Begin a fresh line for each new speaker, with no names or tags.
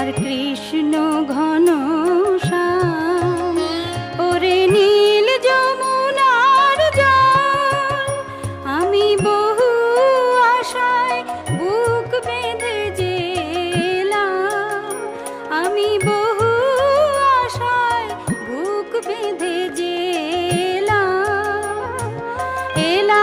আমার কৃষ্ণ ঘন ওরে নীল যমুনার জল, আমি বহু আশায় বুক বেঁধে জেলাম। আমি বহু আশায় বুক বেঁধে জেলাম। এলা